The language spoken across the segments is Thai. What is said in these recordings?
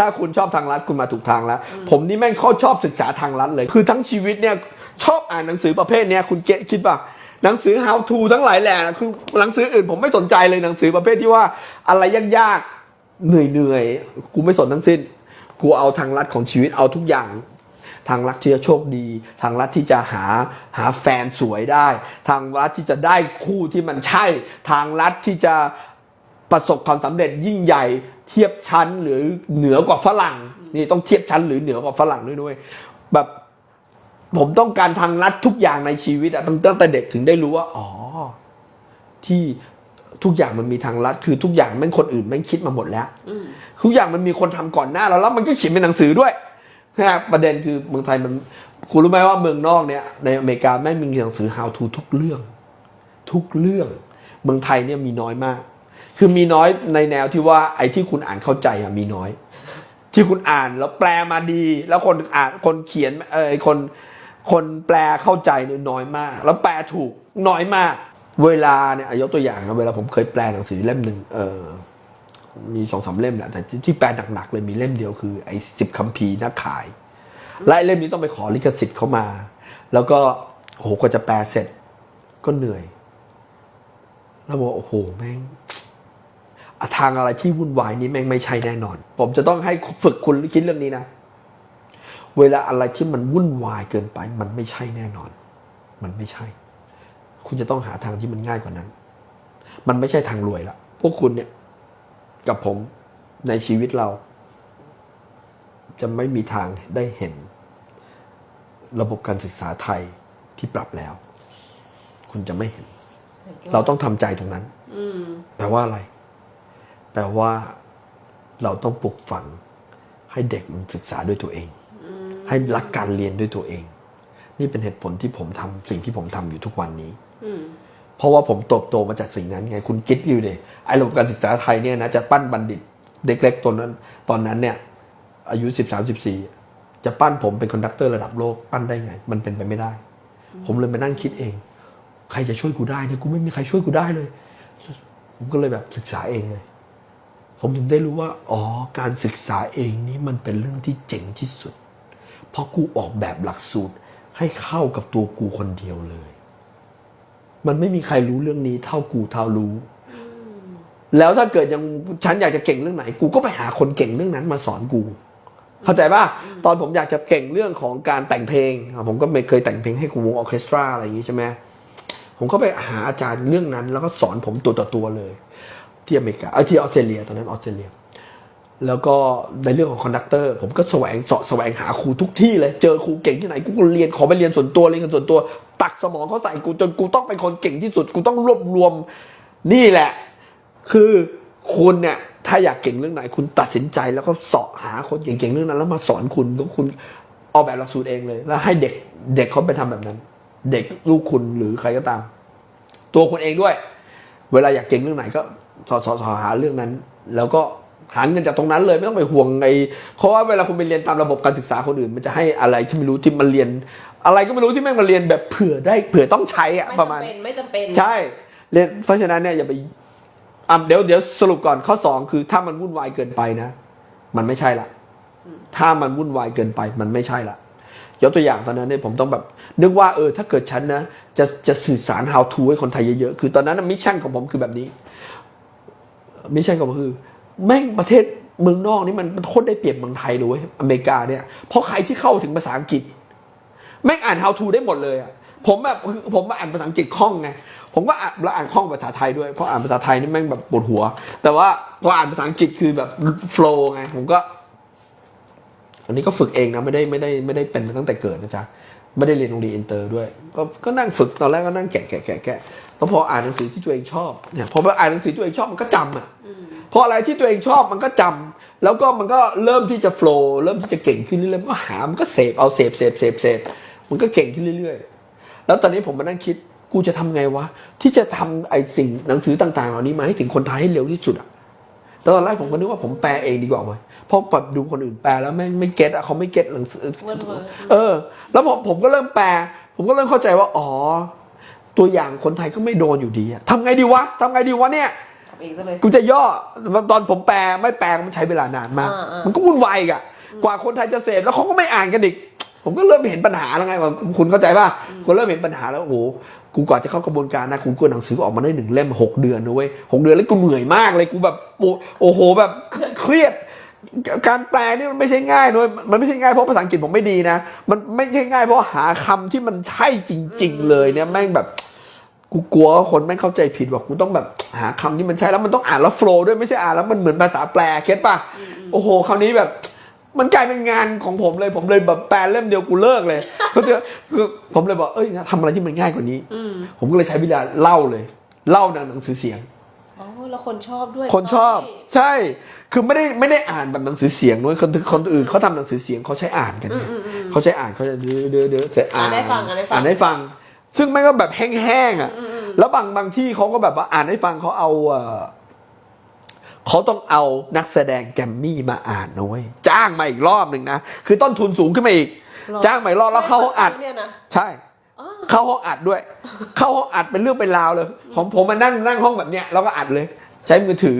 ถ้าคุณชอบทางรัฐคุณมาถูกทางแล้ว ผมนี่แม่งเข้าชอบศึกษาทางรัฐเลย คือทั้งชีวิตเนี่ยชอบอ่านหนังสือประเภทเนี้ยคุณเก็ตคิดป่ะหนังสือ how to ทั้งหลายแหล่คือหนังสืออื่นผมไม่สนใจเลยหนังสือประเภทที่ว่าอะไรยากๆเหนื่อยๆกูไม่สนทั้งสิ้นกูเอาทางรัฐของชีวิตเอาทุกอย่าง ทางรัฐที่จะโชคดี ทางรัฐที่จะหาหาแฟนสวยได้ ทางรัฐที่จะได้คู่ที่มันใช่ ทางรัฐที่จะประสบความสำเร็จยิ่งใหญ่ เทียบชั้นหรือเหนือกว่าฝรั่งนี่ต้องเทียบชั้นหรือเหนือกว่าฝรั่งด้วยด้วยแบบผมต้องการทางลัดทุกอย่างในชีวิตอะตั้งแต่เด็กถึงได้รู้ว่า อ๋อ ที่ทุกอย่างมันมีทางลัด คือทุกอย่างแม่งคนอื่นแม่งคิดมาหมดแล้วทุกอย่างมันมีคนทำก่อนหน้าเราแล้วมันก็เขียนเป็นหนังสือด้วยนะประเด็นคือเมืองไทยมัน คุณรู้ไหมว่าเมืองนอกเนี่ย ในอเมริกาแม่งมีหนังสือ how to ทุกเรื่อง ทุกเรื่อง เมืองไทยเนี่ยมีน้อยมาก คือมีน้อยในแนวที่ว่าไอ้ที่คุณอ่านเข้าใจอะมีน้อย ที่คุณอ่านแล้วแปลมาดี แล้วคนอ่านคนเขียนเออคนคนแปลเข้าใจเนี่ยน้อยมาก แล้วแปลถูกน้อยมาก เวลาเนี่ยยกตัวอย่างนะเวลาผมเคยแปลหนังสือเล่มหนึ่งเออมีสองสามเล่มแหละแต่ที่แปลหนักๆเลยมีเล่มเดียวคือไอ้สิบคัมภีร์นักขายและไอ้เล่มนี้ต้องไปขอลิขสิทธิ์เข้ามา แล้วก็โหกว่าจะแปลเสร็จก็เหนื่อย แล้วบอกโอ้โหแม่ง ทางอะไรที่วุ่นวายนี้แม่งไม่ใช่แน่นอน ผมจะต้องให้ฝึกคุณคิดเรื่องนี้นะ เวลาอะไรที่มันวุ่นวายเกินไป มันไม่ใช่แน่นอน มันไม่ใช่ คุณจะต้องหาทางที่มันง่ายกว่านั้น มันไม่ใช่ทางรวยละพวกคุณเนี่ย กับผมในชีวิตเรา จะไม่มีทางได้เห็น ระบบการศึกษาไทยที่ปรับแล้ว คุณจะไม่เห็น เราต้องทำใจตรงนั้นอืมแปลว่าอะไร แปลว่าเราต้องปลูกฝัง ให้เด็กมันศึกษาด้วยตัวเอง ให้รักการเรียนด้วยตัวเอง นี่เป็นเหตุผลที่ผมทำสิ่งที่ผมทำอยู่ทุกวันนี้อืมเพราะว่าผมโตโตมาจากสิ่งนั้นไงคุณคิดอยู่เนี่ยไอ้ระบบการศึกษาไทยเนี่ยนะจะปั้นบัณฑิต เด็กเล็กตอนนั้น ตอนนั้นเนี่ย อายุสิบสามสิบสี่จะปั้นผมเป็นคอนดักเตอร์ระดับโลกปั้นได้ไง มันเป็นไปไม่ได้ ผมเลยมานั่งคิดเอง ใครจะช่วยกูได้เนี่ยกูไม่มีใครช่วยกูได้เลย ผมก็เลยแบบศึกษาเองเลย ผมถึงได้รู้ว่าอ๋อการศึกษาเองนี่มันเป็นเรื่องที่เจ๋งที่สุด เพราะกูออกแบบหลักสูตรให้เข้ากับตัวกูคนเดียวเลย มันไม่มีใครรู้เรื่องนี้เท่ากูเท่ารู้ แล้วถ้าเกิดยังฉันอยากจะเก่งเรื่องไหน กูก็ไปหาคนเก่งเรื่องนั้นมาสอนกู เข้าใจป่ะตอนผมอยากจะเก่งเรื่องของการแต่งเพลง ผมก็ไม่เคยแต่งเพลงให้วงออเคสตราอะไรอย่างงี้ใช่ไหมผมก็ไปหาอาจารย์เรื่องนั้น แล้วก็สอนผมตัวต่อตัวเลย ที่อเมริกาเอยที่ออสเตรเลียตอนนั้นออสเตรเลีย แล้วก็ในเรื่องของคอนดักเตอร์ผมก็แสวงเสาะแสวงหาครูทุกที่เลย เจอครูเก่งที่ไหนกูก็เรียนขอไปเรียนส่วนตัวเรียนกันส่วนตัว ตักสมองเขาใส่กูจนกูต้องเป็นคนเก่งที่สุด กูต้องรวบรวมนี่แหละ คือคุณเนี่ยถ้าอยากเก่งเรื่องไหน คุณตัดสินใจแล้วก็เสาะหาคนเก่งๆเรื่องนั้น แล้วมาสอนคุณก็คุณออกแบบหลักสูตรเองเลย แล้วให้เด็กเด็กเขาไปทำแบบนั้น เด็กลูกคุณหรือใครก็ตาม ตัวคุณเองด้วย เวลาอยากเก่งเรื่องไหนก็ สอสอสอหาเรื่องนั้น แล้วก็หาเงินจากตรงนั้นเลยไม่ต้องไปห่วงไอ้เพราะว่าเวลาคุณไปเรียนตามระบบการศึกษาคนอื่น มันจะให้อะไรที่ไม่รู้ที่มันเรียน อะไรก็ไม่รู้ที่แม่งมาเรียนแบบเผื่อได้เผื่อต้องใช้อะไม่ประมาณจำเป็นไม่จำเป็นใช่เรียนเพราะฉะนั้นเนี่ยอย่าไปอะเดี๋ยวเดี๋ยวสรุปก่อนข้อสองคือถ้ามันวุ่นวายเกินไปนะ มันไม่ใช่ละถ้ามันวุ่นวายเกินไปมันไม่ใช่ละยกตัวอย่างตอนนั้นเนี่ยผมต้องแบบ นึกว่าเออถ้าเกิดฉันนะจะจะสื่อสาร how to ให้คนไทยเยอะๆคือตอนนั้นมิชชั่นของผมคือแบบนี้ มิชชั่นของผมคือ แม่งประเทศเมืองนอกนี่มันมันโคตรได้เปรียบเมืองไทยเลยอเมริกาเนี่ย เพราะใครที่เข้าถึงภาษาอังกฤษ แม่งอ่าน how to ได้หมดเลยอะผมแบบผมมาอ่านภาษาอังกฤษคล่องไงผมก็อ่านแล้วอ่านคล่องภาษาไทยด้วยเพราะอ่านภาษาไทยนี่แม่งแบบปวดหัว แต่ว่าพออ่านภาษาอังกฤษคือแบบ flow ไงผมก็ อันนี้ก็ฝึกเองนะไม่ได้ไม่ได้ไม่ได้เป็นมาตั้งแต่เกิดนะจ๊ะไม่ได้เรียนโรงเรียนอินเตอร์ด้วย ก็ก็นั่งฝึกตอนแรกก็นั่งแกะแกะแกะแกะ แล้วพออ่านหนังสือที่ตัวเองชอบเนี่ยพอไปอ่านหนังสือที่ตัวเองชอบมันก็จำอะเพราะอะไรที่ตัวเองชอบมันก็จำแล้วก็มันก็เริ่มที่จะโฟล์เริ่มที่จะเก่งขึ้นเรื่อยๆมันก็หามันก็เสพเอาเสพเสพเสพเสพมันก็เก่งขึ้นเรื่อยๆ แล้วตอนนี้ผมมานั่งคิดกูจะทำไงวะ ที่จะทำไอ้สิ่งหนังสือต่าง ๆ เหล่านี้มาให้ถึงคนไทยให้เร็วที่สุดอะแต่ตอนแรกผมก็นึกว่าผมแปลเองดีกว่าเว้ยเพราะแบบดูคนอื่นแปลแล้วไม่งไม่เก็ตอะเขาไม่เก็ตหนังสือเวิร์ดเวิร์ดเออ แล้วผมผมก็เริ่มแปล ผมก็เริ่มเข้าใจว่าอ๋อ ตัวอย่างคนไทยก็ไม่โดนอยู่ดีอะทำไงดีวะทำไงดีวะเนี่ย ทำเองซะเลย กูจะย่อตอนผมแปลไม่แปลมันใช้เวลานานมาก อ่าอ่ามั มันก็วุ่นวายอีกอะกว่าคนไทยจะเสพแล้วเขาก็ไม่อ่านกันอีก ผมก็เริ่มเห็นปัญหาแล้วไงว่าคุณเข้าใจป่ะคุณเริ่มเห็นปัญหาแล้วโอ้โหกูกว่าจะเข้ากระบวนการนะกูกลัวหนังสือออกมาได้หนึ่งเล่มหกเดือนนะเว้ยหกเดือนแล้วกูเหนื่อยมากเลยกูแบบโอ้โอ้โหแบบเครียด การแปลนี่มันไม่ใช่ง่ายด้วยมันไม่ใช่ง่ายเพราะภาษาอังกฤษผมไม่ดีนะ มันไม่ใช่ง่ายเพราะหาคำที่มันใช่จริง ๆ เลยเนี่ยแม่งแบบ กูกลัวว่าคนแม่งเข้าใจผิดว่ากูต้องแบบหาคำที่มันใช่แล้วมันต้องอ่านแล้วโฟล์ด้วยไม่ใช่อ่านแล้วมันเหมือนภาษาแปลเก็ตป่ะโอ้โหคราวนี้แบบ มันกลายเป็นงานของผมเลยผมเลยแบบแปลเล่มเดียวกูเลิกเลยก็คือคือผมเลยบอกเอ้ยทำอะไรที่มันง่ายกว่านี้อืมผมก็เลยใช้เวลาเล่าเลย เล่าในหนังสือเสียงอ๋อแล้วคนชอบด้วย คนชอบตนที่ใช่ คือไม่ได้ไม่ได้อ่านแบบหนังสือเสียงด้วยคนคนอื่นเขาทำหนังสือเสียงเขาใช้อ่านกันไงเขาใช้อ่านเขาจะเดือเดือเดือเสร็จอ่านอ่านให้ฟังอ่านให้ฟังอ่านให้ฟัง ซึ่งแม่งก็แบบแห้งๆอะ แล้วบางบางที่เขาก็แบบว่าอ่านให้ฟังเขาเอาเอ่อเขาต้องเอานักแสดงแกรมมี่มาอ่านนะเว้ยจ้างมาอีกรอบหนึ่งนะ คือต้นทุนสูงขึ้นมาอีก หรอจ้างมาอีกรอบแล้วเข้าห้องอัด เนี่ยนะใช่ อ๋อเข้าห้องอัดด้วย เข้าห้องอัดเป็นเรื่องเป็นราวเลย ของผมมานั่งนั่งห้องแบบเนี้ยแล้วก็อัดเลย ใช้มือถือ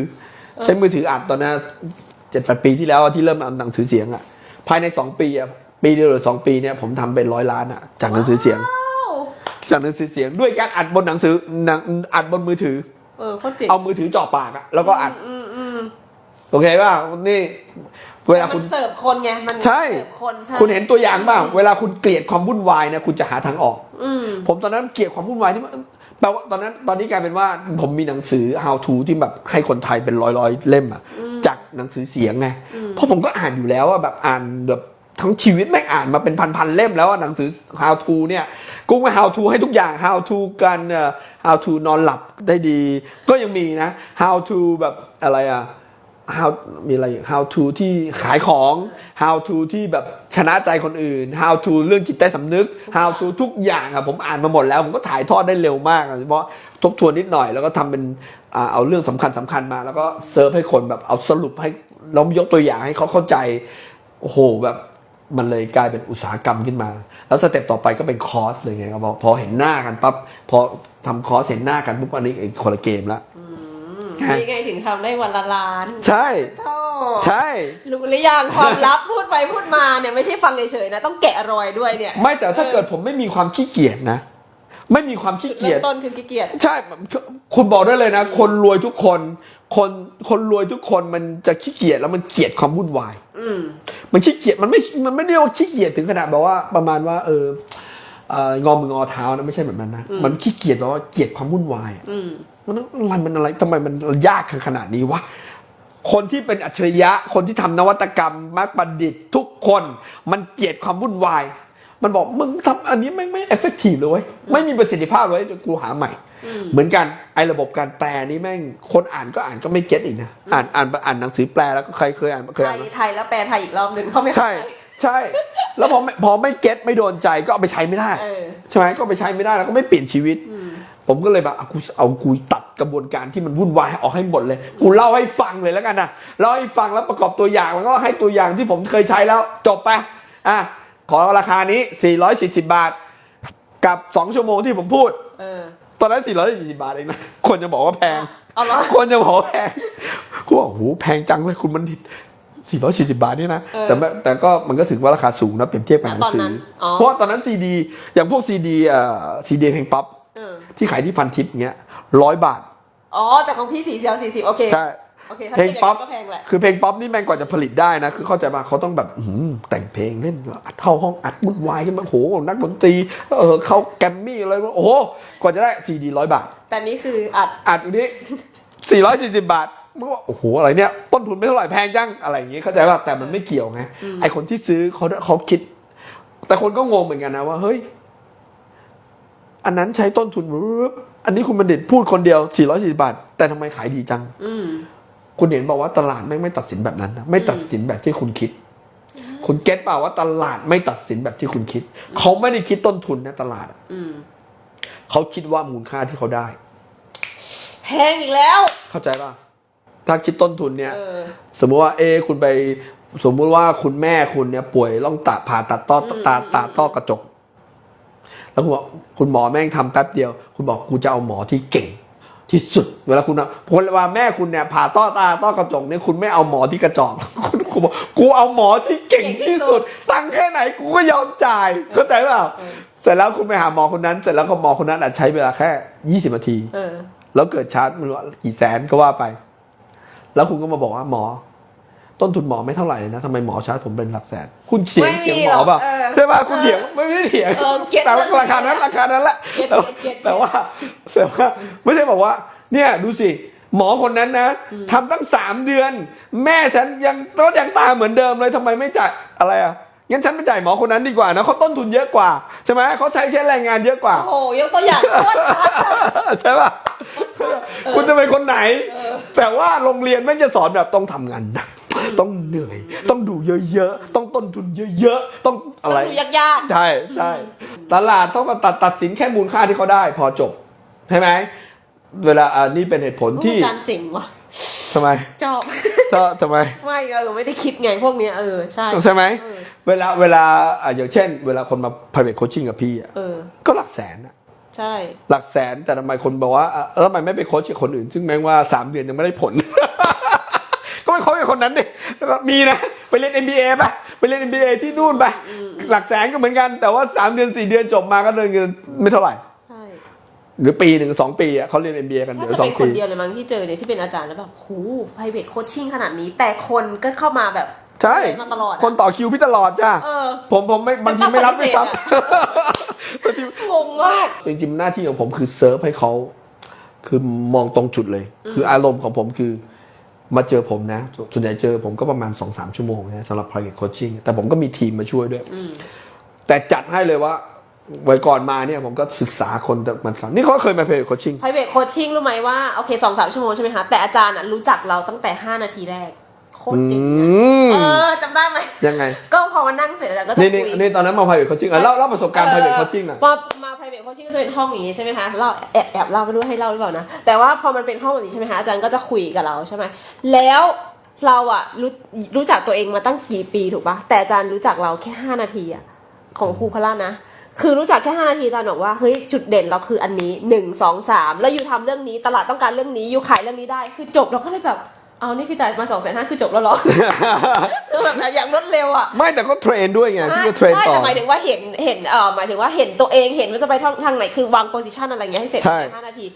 ใช้มือถืออัดตอนนั้นเจ็ดแปดปีที่แล้วอะที่เริ่มทำหนังสือเสียงอะ ภายในสองปีอะปีเดียวหรือสองปีเนี่ยผมทำเป็นร้อยล้านอะจากหนังสือเสียง ว้าว จากหนังสือเสียงด้วยการอัดบนหนังสือหนังอัดบนมือถือ เออโคตรเจ๋งเอามือถือจ่อปากอะแล้วก็อัดอืมอืมโอเคป่ะนี่ เวลามัคุณนเสิร์ฟคนไงมันใช่ เสิร์ฟคนใช่คุณเห็นตัวอย่างบ้างเวลาคุณเกลียดความวุ่นวายนะคุณจะหาทางออก อืม ผมตอนนั้นเกลียดความวุ่นวายที่มันแปลว่าตอนนั้นตอนนี้กลายเป็นว่าผมมีหนังสือ how to ที่แบบให้คนไทยเป็นร้อยร้อยๆเล่มอะจากหนังสือเสียงไงเพราะผมก็อ่านอยู่แล้วอะแบบอ่านแบบ ทั้งชีวิตแม่งอ่านมาเป็นพันๆเล่มแล้วหนังสือ how to เนี่ยกูมา how to ให้ทุกอย่าง how to กัน how to นอนหลับได้ดี ก็ยังมีนะ how to แบบอะไรอะ how มีอะไรอีก how to ที่ขายของ how to ที่แบบชนะใจคนอื่น how to เรื่องจิตใต้สำนึก how to ทุกอย่างอะผมอ่านมาหมดแล้ว ผมก็ถ่ายทอดได้เร็วมากเฉพาะทบทวนนิดหน่อยแล้วก็ทำเป็นเอาเรื่องสำคัญสำคัญมา แล้วก็เซิร์ฟให้คนแบบเอาสรุปให้ล้วยกตัวอย่างให้เขาเข้าใจโอ้โหแบบ มันเลยกลายเป็นอุตสาหกรรมขึ้นมา แล้วสเต็ปต่อไปก็เป็นคอร์สเลยไงครับพอพอเห็นหน้ากันปั๊บพอทำคอร์สเห็นหน้ากันปุ๊บอันนี้ไอ้คนละเกมละฮะนี่ไงถึงทำได้วันละล้าน ใช่โธ่ใช่รู้หรือยังความลับพูดไปพูดมาเนี่ยไม่ใช่ฟังเฉยๆนะต้องแกะรอยด้วยเนี่ย ไม่แต่ถ้าเกิดผมไม่มีความขี้เกียจนะ ไม่มีความขี้จุดเกีเริ่ยจมต้นคือขี้เกียจใช่คุณบอกได้เลยนะ คนรวยทุกคน คนคนรวยทุกคนมันจะขี้เกียจแล้วมันเกลียดความวุ่นวายอืมมันขี้เกียจมันไม่มันไม่ได้ว่าขี้เกียจถึงขนาดแบบว่าประมาณว่า เออเอ่องอมืองอเท้านะไม่ใช่แบบนั้นนะมันขี้เกียจแบบว่าเกลียดความวุ่นวายอะอืมมันอะไรมันอะไรทำไมมันยากขนาดนี้วะคนที่เป็นอัจฉริยะคนที่ทำนวัตกรรมมักบัณฑิตทุกคน มันเกลียดความวุ่นวาย มันบอกมึงทำอันนี้ไม่ไม่เอฟเฟกตีฟเลยเว้ยไม่มีประสิทธิภาพเลยเดี๋ยวกูหาใหม่ เหมือนกันไอ้ระบบการแปลนี่แม่งคนอ่านก็อ่านก็ไม่เก็ตอีกนะอ่านอ่านอ่านหนังสือแปลแล้วก็ใครเคยอ่านเคยไทอ่านยไหมไทยแล้วแปลไทยอีกรอบหนึ่งเพราะไม่เข้าใช่ใจใช่ แล้วพอไม่พอไม่เก็ตไม่โดนใจก็เอาไปใช้ไม่ได้เออ ใช่ไหมก็ไปใช้ไม่ได้แล้วก็ไม่เปลี่ยนชีวิตผมก็เลยแบบเอากูเอากูตัดกระบวนการที่มันวุ่นวายออกให้หมดเลย กูเล่าให้ฟังเลยแล้วกันนะเล่าให้ฟังแล้วประกอบตัวอย่างแล้วก็ให้ตัวอย่างที่ผมเคยใช้แล้วจบไปอะขอราคานี้ 440 บาท กับ 2 ชั่วโมงที่ผมพูด เออ ตอนนั้น440บาทเองนะคนจะบอกว่าแพงเอาเหรอคนจะบอกว่าแพงกูบอกโอ้โหแพงจังเลยคุณมัน440บาทนี่นะเออแต่ไม่แต่ก็มันก็ถือว่าราคาสูงนะเปรียบเทียบกับหนังสืตอนนั้อนอ๋อเพราะว่าตอนนั้นซีดี อย่างพวกซีดีเอ่อซีดีเพลงป๊อปเออที่ขายที่พันทิปเงี้ยร้อยบาท อ๋อ แต่ของพี่สี่สิบสี่สิบโอเคใช่ โอเคถ้าเพลงทียบป๊อปก็แพงแหละ คือเพลงป๊อปนี่แม่งกว่าจะผลิตได้นะ คือเข้าใจป่ะเขาต้องแบบอื้อหือแต่งเพลงเล่นอัดเข้าห้องอัดวุ่นวายขึ้นมาโอ้โหนักดนตรีเออเข้าแกรมมี่อะไรวะโอ้โหกว่าจะได้ซีดีร้อยบาท แต่นี่คืออัดอัดอยู่นี้440บาทมันก็ว่าโอ้โหอะไรเนี่ยต้นทุนไม่เท่าไหร่แพงจังอะไรอย่างงี้เข้าใจป่ะแต่มันไม่เกี่ยวไงไอคนที่ซื้อเขาเขาคิด แต่คนก็งงเหมือนกันนะว่าเฮ้ยอันนั้นใช้ต้นทุนปุ๊บอันนี้คุณบัณฑิตพูดคนเดียว 440 บาท แต่ทำไมขายดีจังอืม คุณเห็นบอกว่าตลาดไม่งไม่ตัดสินแบบนั้นนะไม่ตัดสินแบบที่คุณคิด คุณเก็ตเปล่าว่าตลาดไม่ตัดสินแบบที่คุณคิด เขาไม่ได้คิดต้นทุนนะตลาดอะอืมเขาคิดว่ามูลค่าที่เขาได้ แพงอีกแล้ว เข้าใจป่ะถ้าคิดต้นทุนเนี่ย เออ สมมุติว่าเอะคุณไป สมมุติว่าคุณแม่คุณเนี่ย ป่วยต้องตัดผ่าตัดต้อตาตาต้อกระจก แล้วคุณบอกคุณหมอแม่งทำแป๊บเดียว คุณบอกกูจะเอาหมอที่เก่ง ที่สุด เวลาคุณอะพลว่าแม่คุณเนี่ยผ่าต้อตาต้อกระจกเนี่ยคุณไม่เอาหมอที่กระจอกคุณคุณบอกกูเอาหมอที่เก่งที่สุด ตังค์แค่ไหนกูก็ยอมจ่ายเข้าใจเปล่าเออเสร็จแล้วคุณไปหาหมอคนนั้น เสร็จแล้วก็หมอคนนั้นอาจใช้เวลาแค่ยี่สิบนาทีเออแล้วเกิดชาร์จไม่รู้กี่แสนก็ว่าไป แล้วคุณก็มาบอกว่าหมอ ต้นทุนหมอไม่เท่าไหร่เลยนะทำไมหมอชาร์จผมเป็นหลักแสน คุณเถียงไม่มีเถียงหมอเปล่าหรอกเออใช่ป่ะคุณเถียงไม่ได้เถียงเออเก็ตแต่ว่าราคานั้นราคานั้นแหละเก็ตแต่ว่าเก็ตเก็ต แต่ว่าแต่ว่าไม่ใช่บอกว่า เนี่ยดูสิหมอคนนั้นนะทำตั้งสามเดือน แม่ฉันยังก็ยังตามเหมือนเดิมเลยทำไมไม่จ่ายอะไรอะงั้นฉันไปจ่ายหมอคนนั้นดีกว่านะเขาต้นทุนเยอะกว่าใช่ไหมเขาใช้ใช้แรงงานเยอะกว่า โอ้โหยกตัวอย่างโคตรชัดอะใช่ป่ะคุณจะเป็นคนไหน แต่ว่าโรงเรียนไม่งจะสอนแบบต้องทำงานหนัก ต้องเหนื่อย ต้องดูเยอะๆ ต้องต้นทุนเยอะๆ ต้องอะไรต้องดูยากใช่ใช่ตลาดต้องตัดตัดสินแค่มูลค่าที่เขาได้ พอจบใช่ไหมเวลาอ่านี่เป็นเหตุผลๆที่อาจารย์เจ๋งว่ะทำไมชอบ ก็ทำไม ไม่เออไม่ได้คิดไงพวกเนี้ยเออใช่ ใช่ไหมเออ เวลาเวลาอ่าอย่างเช่น เวลาคนมา private coaching กับพี่อะเออ ก็หลักแสนอะใช่ หลักแสนแต่ทำไมคนบอกว่าอะแล้วทำไมไม่ไปโค้ชกับคนอื่น ซึ่งแม้ว่าสามเดือนยังไม่ได้ผล ก็ไปโค้ชกับคนนั้นดิแล้วก็มีนะ ไปเล่น NBA ไปไปเล่น NBA ที่นู่นไปหลักแสนก็เหมือนกัน แต่ว่าสามเดือนสี่เดือนจบมาก็เดินเงินไม่เท่าไหร่ ใช่ หรือปีหนึ่งสองปีอะเขาเรียน NBA กันถ้าเดี๋ยวจะสอเป็งนคปีนเดียวเลยมั้งที่เจอเนี่ยที่เป็นอาจารย์แล้วแบบหู private coaching ขนาดนี้ แต่คนก็เข้ามาแบบใช่มาตลอดอะคนต่อคิวพี่ตลอดจ้าเออผมผมไม่บางทีไม่รับไม่ซ้จะต้องปฏิเสธำงงมากจริงๆหน้าที่ของผมคือเซิร์ฟให้เขาคือมองตรงจุดเลย คืออารมณ์ของผมคือ มาเจอผมนะ ส่วนใหญ่เจอผมก็ประมาณ2อสชั่วโมงนะสำหรับ private coaching แต่ผมก็มีทีมมาช่วยด้วย แต่จัดให้เลยว่าไว้ก่อนมาเนี่ยผมก็ศึกษาคนมันก่อนนี่เขาเคยมา private coaching private coaching รู้ไหมว่า โอเคสองสามชั่วโมงใช่ไหมคะ แต่อาจารย์อะรู้จักเราตั้งแต่ 5 นาทีแรกโคตรเจ๋งอือะมเออจำได้ไหม ยังไง ก็พอมานั่งเสร็จอาจารย์ก็จะนี่คุนี่ย นี่ตอนนั้นมา private coaching อะเล่าเล่าประสบการณ์ private coaching หน่อยพอมา private coaching ก็จะเป็นห้องอย่างนี้ใช่ไหมคะเล่าแอบแอบเล่าไม่รู้ให้เล่าหรือเปล่านะ แต่ว่าพอมันเป็นห้องแบบนี้ใช่ไหมคะ อาจารย์ก็จะคุยกับเราใช่ไหม แล้วเราอะรู้รู้จักตัวเองมาตั้งกี่ปีถูกปะแต่อาจารย์รู้จักเราแค่5นาทีอะของครูพละนะ คือรู้จักแค่5นาทีอาจารย์บอกว่า เฮ้ย จุดเด่นเราคืออันนี้1 2 3แล้วอยู่ทำเรื่องนี้ ตลาดต้องการเรื่องนี้ อยู่ขายเรื่องนี้ได้ คือจบเราก็เลยแบบ เอานี่คือจ่ายมาสองแสนห้าคือจบแล้วเหรอ คือแบบอย่างรวดเร็วอะไม่แต่ก็เทรนด้วยไงพี่ก็เทรนใช่ต่อแต่หมายถึงว่าเห็นเห็นเอ่อหมายถึงว่าเห็นตัวเองเห็นว่าจะไปทางทางไหนคือวางโพสิชันอะไรเงี้ยให้เสร็จใช่ภายในห้านาที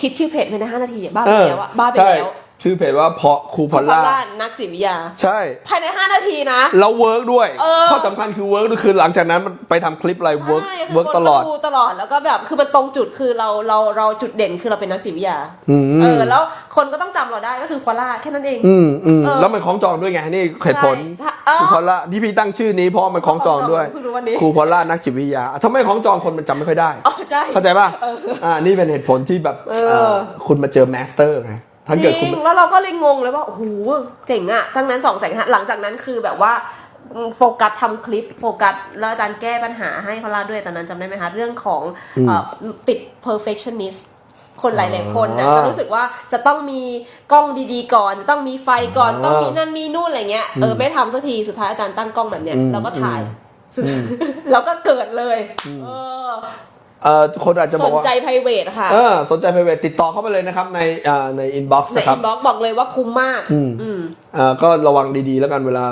คิดชื่อเพจภายในห้านาทีอะบ้าไปเออแล้วอะบ้าไปใช่แล้ว ชื่อเพจว่าเพาะครูพอลพอล่าล่า นักจิตวิทยา ใช่ ภายในห้านาทีนะแล้วเวิร์กด้วยเออ ข้อสำคัญคือเวิร์กคือหลังจากนั้นมันไปทำคลิปอะไรเวิร์กใช่เวิร์กคืตลอด คนก็ตลอดแล้วก็แบบคือมันตรงจุดคือเราเราเราจุดเด่นคือเราเป็นนักจิตวิทยาอืม เออแล้วคนก็ต้องจำเราได้ก็คือพอล่าแค่นั้นเอง อืมอืมเออแล้วมันคล้องจองด้วยไงนี่เหตุผลใช่เออ ครูพอลล่าที่พี่ตั้งชื่อนี้เพราะมันคล้องจองด้วยเพิ่งรู้วันนี้ครูพอลล่านักจิตวิทยาถ้าไม่คล้องจองคนมันจำไม่ค่อยได้ อ๋อใช่ เข้าใจป่ะเอออ่านี่เป็นเหตุผลที่แบบเออ เอ่อคุณมาเจอแมสเตอร์ไง ถ้าจเกิดริคุณงแล้วเราก็เลยงงเลยว่าโอ้โหเจ๋งอะทั้งนั้นสองแสนห้าหลังจากนั้นคือแบบว่าโฟกัสทำคลิปโฟกัสแล้วอาจารย์แก้ปัญหาให้พลาด้วยตอนนั้นจำได้ไหมคะเรื่องของเอ่อติด perfectionist คนหลาย ๆ คนนะอ่าจะรู้สึกว่าจะต้องมีกล้องดีๆ ก่อน จะต้องมีไฟก่อนอ่าต้องมีนั่นมีนู่นอะไรเงี้ยเออไม่ทำสักทีสุดท้ายอาจารย์ตั้งกล้องแบบเนี้ยอืมเราก็ถ่ายสุดเราก็เกิดเลยเออ เอ่อคนอาจจะบสอกนว่าใจ private ค่ะ เออสนใจไปเวทติดต่อเข้าไปเลยนะครับในอ่าในอินบ็อกซ์ในนะครัอิบนบ็อกบอกเลยว่าคุ้มมาก อืม อืมอ่าก็ระวังดีๆ แล้วกันเวลา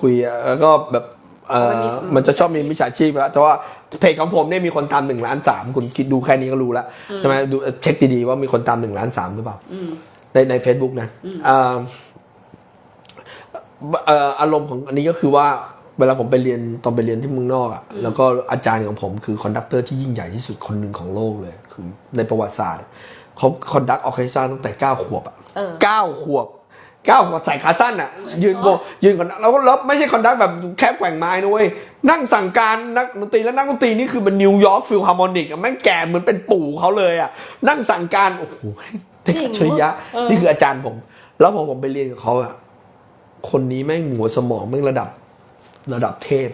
คุยอะแล้วก็แบบเอ่อมันมีมันจะชอบมีมิจฉาชีพแล้วแต่ว่าเพจของผมเนี่ยมีคนตามหนึ่งล้านสามคุณคิดดูแค่นี้ก็รู้แล้วใช่ไหมดูเช็คดีๆว่ามีคนตามหนึ่งล้านสามหรือเปล่าในใน Facebook นะอ่าเอ่ออารมณ์ของอันนี้ก็คือว่า เวลาผมไปเรียนตอนไปเรียนที่เมืองนอกอะแล้วก็อาจารย์ของผมคือคอนดักเตอร์ที่ยิ่งใหญ่ที่สุดคนหนึ่งของโลกเลย คือในประวัติศาสตร์เขาคอนดักออเคสตราตั้งแต่เก้าขวบอะเออเก้าขวบเก้าขวบใส่ขาสั้นอะ ยืนโบกยืนก่อนแล้วก็แล้วไม่ใช่คอนดักแบบแค่แกว่งไม้นะเว้ยนั่งสั่งการนักดนตรีแล้วนักดนตรีนี่คือมันนิวยอร์กฟิลฮาร์โมนิกแม่งแก่เหมือนเป็นปู่เขาเลยอะนั่งสั่งการโอ้โหเด็กอัจฉริยะเออนี่คืออาจารย์ผม แล้วพอผมไปเรียนกับเขาอะคนนี้แม่งหัวสมองแม่งระดับ ระดับเทพ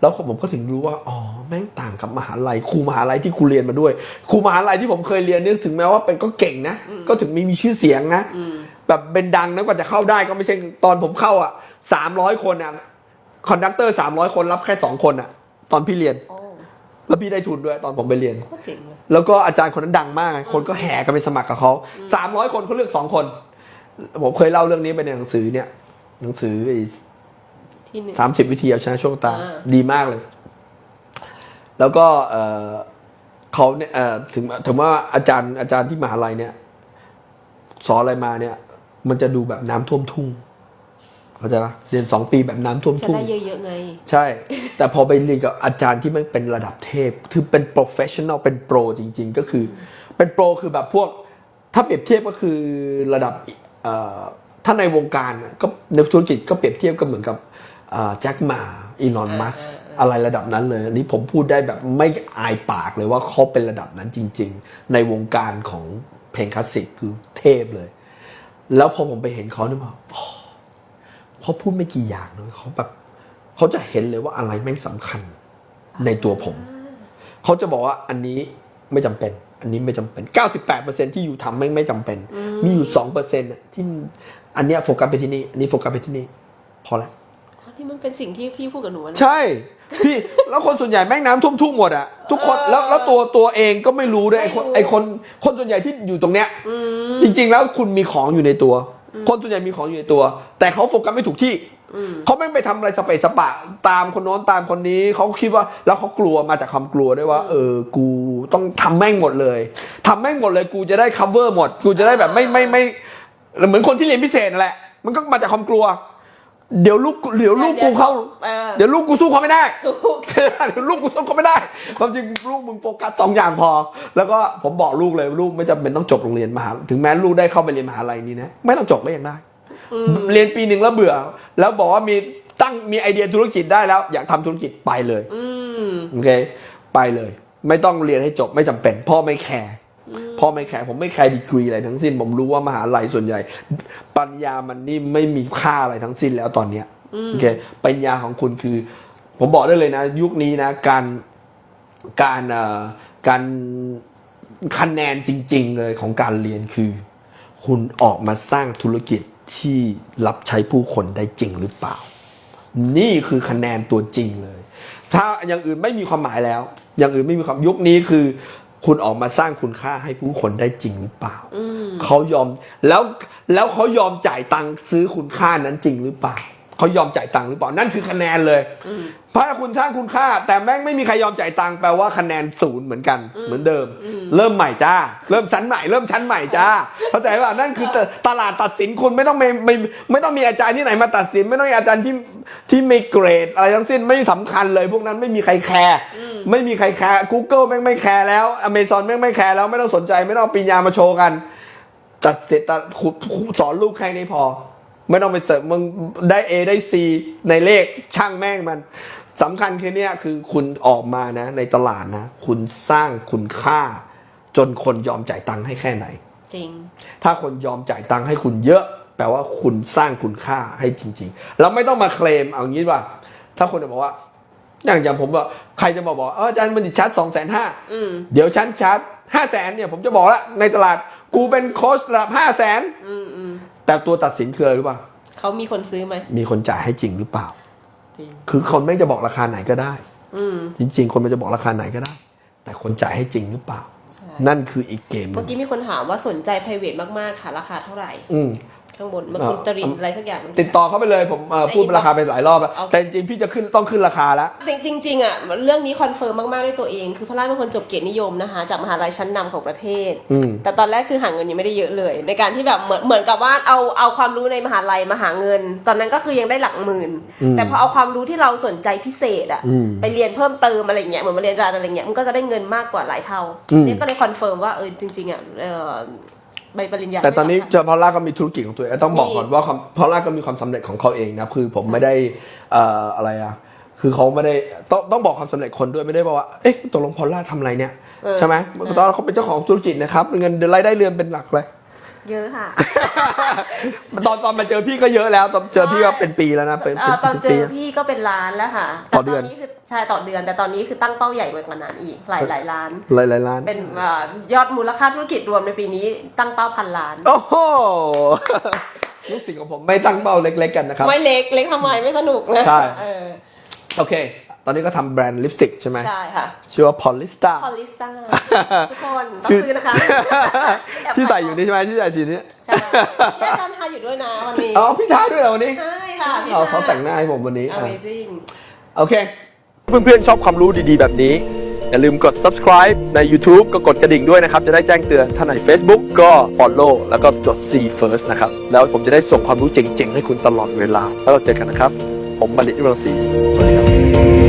แล้วผมก็ถึงรู้ว่าอ๋อแม่งต่างกับมหาลัยครูมหาลัยที่ครูเรียนมาด้วยครูมหาลัยที่ผมเคยเรียนเนี่ยถึงแม้ว่าเป็นก็เก่งนะ ก็ถึงมีมีชื่อเสียงนะแบบเป็นดังนะกว่าจะเข้าได้ก็ไม่ใช่ตอนผมเข้าอะสามร้อยคนอะคอนดักเตอร์สามร้อยคนรับแค่สองคนอะ ตอนพี่เรียนโอ้แล้วพี่ได้ทุนด้วยตอนผมไปเรียนโคตรเจ๋งเลยแล้วก็อาจารย์คนนั้นดังมาก คนก็แห่กันไปสมัครกับเขาสามร้อยคนเขาเลือกสองคน ผมเคยเล่าเรื่องนี้ไปในหนังสือเนี่ย หนังสือ ที่หนึ่ง สามสิบวิธีเอาชนะโชคตา อ่า ดีมากเลย แล้วก็เออเขาเนี่ยเออถึงถึงว่าอาจารย์อาจารย์ที่มหาลัยเนี่ย สอนอะไรมาเนี่ย มันจะดูแบบน้ำท่วมทุ่งเข้าใจปะเรียนสองปีแบบน้ำท่วมจะทุ่ง ได้เยอะๆไง ใช่ แต่พอไปเรียนกับอาจารย์ที่มันเป็นระดับเทพ คือเป็น professional เป็นโปรจริง ๆ ก็คือ เป็นโปรคือแบบพวก ถ้าเปรียบเทียบก็คือระดับเอ่อถ้าในวงการน่ะก็ในธุรกิจก็เปรียบเทียบก็เหมือนกับ แจ็คหมาอีลอนมัสอะไรระดับนั้นเลย อันนี้ผมพูดได้แบบไม่อายปากเลยว่าเขาเป็นระดับนั้นจริง ๆ ในวงการของเพลงคลาสสิกคือเทพเลย แล้วพอผมไปเห็นเขาเนี่ยบอกเขาพูดไม่กี่อย่างเลยเขาแบบเขาจะเห็นเลยว่าอะไรแม่งสำคัญในตัวผม เขาจะบอกว่าอันนี้ไม่จำเป็น อันนี้ไม่จำเป็น 98%ที่อยู่ทำแม่งไม่จำเป็น มีอยู่ 2%ที่อันเนี้ยโฟกัสไปที่นี่อันนี้โฟกัสไปที่นี่พอแล้ว อ๋อนี่มันเป็นสิ่งที่พี่พูดกับหนูนะ ใช่ พี่แล้วคนส่วนใหญ่แม่งน้ำท่วมทุ่งหมดอะทุกคนแล้วแล้วตัวตัวเองก็ไม่รู้ด้วยไอ้คนไม่รู้ ไอ้คนคนส่วนใหญ่ที่อยู่ตรงเนี้ยจริง ๆ แล้วคุณมีของอยู่ในตัว คนส่วนใหญ่มีของอยู่ในตัว แต่เขาโฟกัสไม่ถูกที่เขาไม่งไปทำอะไรสเปซสปะ ตามคนโน้นตามคนนี้เขาคิดว่าแล้วเขากลัวมาจากความกลัวด้วยว่า เออกูต้องทำแม่งหมดเลยทำแม่งหมดเลยกูจะได้ cover หมด กูจะได้แบบไม่ไม่ไม่เหมือนคนที่เรียนพิเศษนั่นแหละ มันก็มาจากความกลัว เดี๋ยวลูกเดี๋ยวลูกกูเข้าเออ เดี๋ยวลูกกูสู้เขาไม่ได้ ถูก เดี๋ยวลูกกูสู้เขาไม่ได้ ความจริงลูกมึงโฟกัสสองอย่างพอ แล้วก็ผมบอกลูกเลยลูกไม่จำเป็นต้องจบโรงเรียนมหาถึงแม้ลูกได้เข้าไปเรียนมหาลัยนี้นะไม่ต้องจบก็ยังได้ เรียนปีหนึ่งแล้วเบื่อ แล้วบอกว่ามีตั้งมีไอเดียธุรกิจได้แล้ว อยากทำธุรกิจไปเลยอืม โอเค ไปเลย ไม่ต้องเรียนให้จบไม่จำเป็น พ่อไม่แคร์ พ่อไม่แคร์ผมไม่แคร์ดีกรีอะไรทั้งสิ้น ผมรู้ว่ามหาลัยส่วนใหญ่ ปัญญามันนี่ไม่มีค่าอะไรทั้งสิ้นแล้วตอนเนี้ยโอเคปัญญาของคุณคือ ผมบอกได้เลยนะ ยุคนี้นะ การการเอ่อการคะแนนจริง ๆ เลยของการเรียนคือ คุณออกมาสร้างธุรกิจที่รับใช้ผู้คนได้จริงหรือเปล่า นี่คือคะแนนตัวจริงเลย ถ้าอย่างอื่นไม่มีความหมายแล้ว อย่างอื่นไม่มีความยุคนี้คือ คุณออกมาสร้างคุณค่าให้ผู้คนได้จริงหรือเปล่าเขายอมแล้วแล้วเขายอมจ่ายตังค์ซื้อคุณค่านั้นจริงหรือเปล่า เขายอมจ่ายตังค์หรือเปล่านั่นคือคะแนนเลยเพราะถ้าคุณสร้างคุณค่า แต่แม่งไม่มีใครยอมจ่ายตังค์แปลว่าคะแนนศูนย์เหมือนกันเหมือนเดิม เริ่มใหม่จ้า เริ่มชั้นใหม่เริ่มชั้นใหม่จ้าเข้าใจป่ะนั่นคือตตลาดตัดสินคุณไม่ต้องไม่ไม่ไม่ต้องมีอาจารย์ที่ไหนมาตัดสิน ไม่ต้องมีอาจารย์ที่ที่ไม่เกรดอะไรทั้งสิ้นไม่สำคัญเลย พวกนั้นไม่มีใครแคร์ไม่มีใครแคร์ Google แม่งไม่แคร์แล้ว Amazon แม่งไม่แคร์แล้วไม่ต้องสนใจไม่ต้องเอาปริญญามาโชว์กันตัดเสร็จตัดขุดสอนลูกแค่นี้พอ ไม่ต้องไปเสิร์ฟมึงได้ A ได้ C ในเลขช่างแม่งมันสำคัญคือเนี่ยคือคุณออกมานะ ในตลาดนะ คุณสร้างคุณค่า จนคนยอมจ่ายตังค์ให้แค่ไหน จริง ถ้าคนยอมจ่ายตังค์ให้คุณเยอะ แปลว่าคุณสร้างคุณค่าให้จริง ๆ แล้วไม่ต้องมาเคลมเอางี้ว่า ถ้าคนจะบอกว่า อย่างอย่างผมบอกใครจะมาบอกเอออาจารย์มันดิชาร์จสองแสนห้าอืม เดี๋ยวฉันชาร์จห้าแสนเนี่ยผมจะบอกแล้วในตลาดกูเป็นโค้ชระดับห้าแสน อืมอืม แต่ตัวตัดสินคืออะไรรู้ป่ะเขามีคนซื้อไหมมีคนจ่ายให้จริงหรือเปล่า จริง คือคนไม่จะบอกราคาไหนก็ได้ อืม จริง ๆ คนมันจะบอกราคาไหนก็ได้ แต่คนจ่ายให้จริงหรือเปล่า ใช่ นั่นคืออีกเกมหเมื่นึองกี้มีคนถามว่าสนใจ private มาก ๆ ค่ะ ราคาเท่าไหร่ อืม ข้างบนมันคุณเอ่อตรินอะไรสักอย่าง ติดต่อเข้าไปเลยผมเอ่อพูดราคาไปหลายรอบแล้วโอเคแต่จริงๆพี่จะขึ้นต้องขึ้นราคาแล้วจริงจริงๆอะเรื่องนี้คอนเฟิร์มมากๆด้วยตัวเอง คือพระราชเป็นคนจบเกียรตินิยมนะคะจากมหาลัยชั้นนำของประเทศอืมแต่ตอนแรกคือหาเงินยังไม่ได้เยอะเลย ในการที่แบบเหมือนเหมือนกับว่าเอาเอาความรู้ในมหาลัยมาหาเงิน ตอนนั้นก็คือยังได้หลักหมื่นอืมแต่พอเอาความรู้ที่เราสนใจพิเศษอะอืมไปเรียนเพิ่มเติมอะไรเงี้ยเหมือนมาเรียนอาจารย์อะไรเงี้ยมันก็จะได้เงินมากกว่าหลายเท่าอืมเนี่ยก็เลยคอนเฟิร์มว่าเออจริงๆอะเออ ใบปริญญาแต่ตอนนี้ไม่สำคัญเจอพอลล่าก็มีธุรกิจของตัวเองต้องบอกมีก่อนว่าความพอลล่าก็มีความสำเร็จของเขาเองนะคือผมไม่ได้เอ่ออะไรอะคือเขาไม่ได้ต้องต้องบอกความสำเร็จคนด้วยไม่ได้บอกว่าเอ๊ะตกลงพอลล่าทำอะไรเนี่ยเออใช่ไหมใช่ตอนเขาเป็นเจ้าของธุรกิจนะครับเงินเดือนรายได้เรือนเป็นหลักเลย เยอะค่ะ ตอนตอนมาเจอพี่ก็เยอะแล้ว ตอนเจอพี่ก็เป็นปีแล้วนะเป็นเอ่อตอนเป็นเจปีอพี่ก็เป็นล้านแล้วค่ะต่อเดือนนี้คือใช่ต่อเดือน แต่ตอนนี้คือตั้งเป้าใหญ่กว่านั้นอีกหลายหลายล้าน หลายหลายล้าน เป็นเอ่อยอดมูลค่าธุรกิจรวมในปีนี้ตั้งเป้าพันล้าน โอ้โหลูกศิษย์ของผมไม่ตั้งเป้าเล็ก ๆ กันนะครับ ไม่เล็กเล็กทำไมไม่สนุกนะใช่ เออ โอเค ตอนนี้ก็ทำแบรนด์ลิปสติกใช่ไหมใช่ค่ะชื่อว่า Polista พอลิสต้าทุกคนต้องชื่อซื้อนะคะที่ใส่อยู่นี่ใช่ไหมที่ใส่สีนี้ใช่ที่อาจารย์ทาอยู่ด้วยนะวันนี้อ๋อพี่ท้าด้วยเหรอวันนี้ใช่ค่ะพี่เอาเขาแต่งหน้าให้ผมวันนี้อะ Amazing โอเค เพื่อนๆ ชอบความรู้ดีๆ แบบนี้ อย่าลืมกด subscribe ใน YouTube ก็กดกระดิ่งด้วยนะครับ จะได้แจ้งเตือนถ้าใน Facebook ก็ follow แล้วก็จด see first นะครับ แล้วผมจะได้ส่งความรู้เจ๋งๆ ให้คุณตลอดเวลา แล้วเราเจอกันนะครับ ผมบัณฑิตอิมรังสีสวัสดีครับ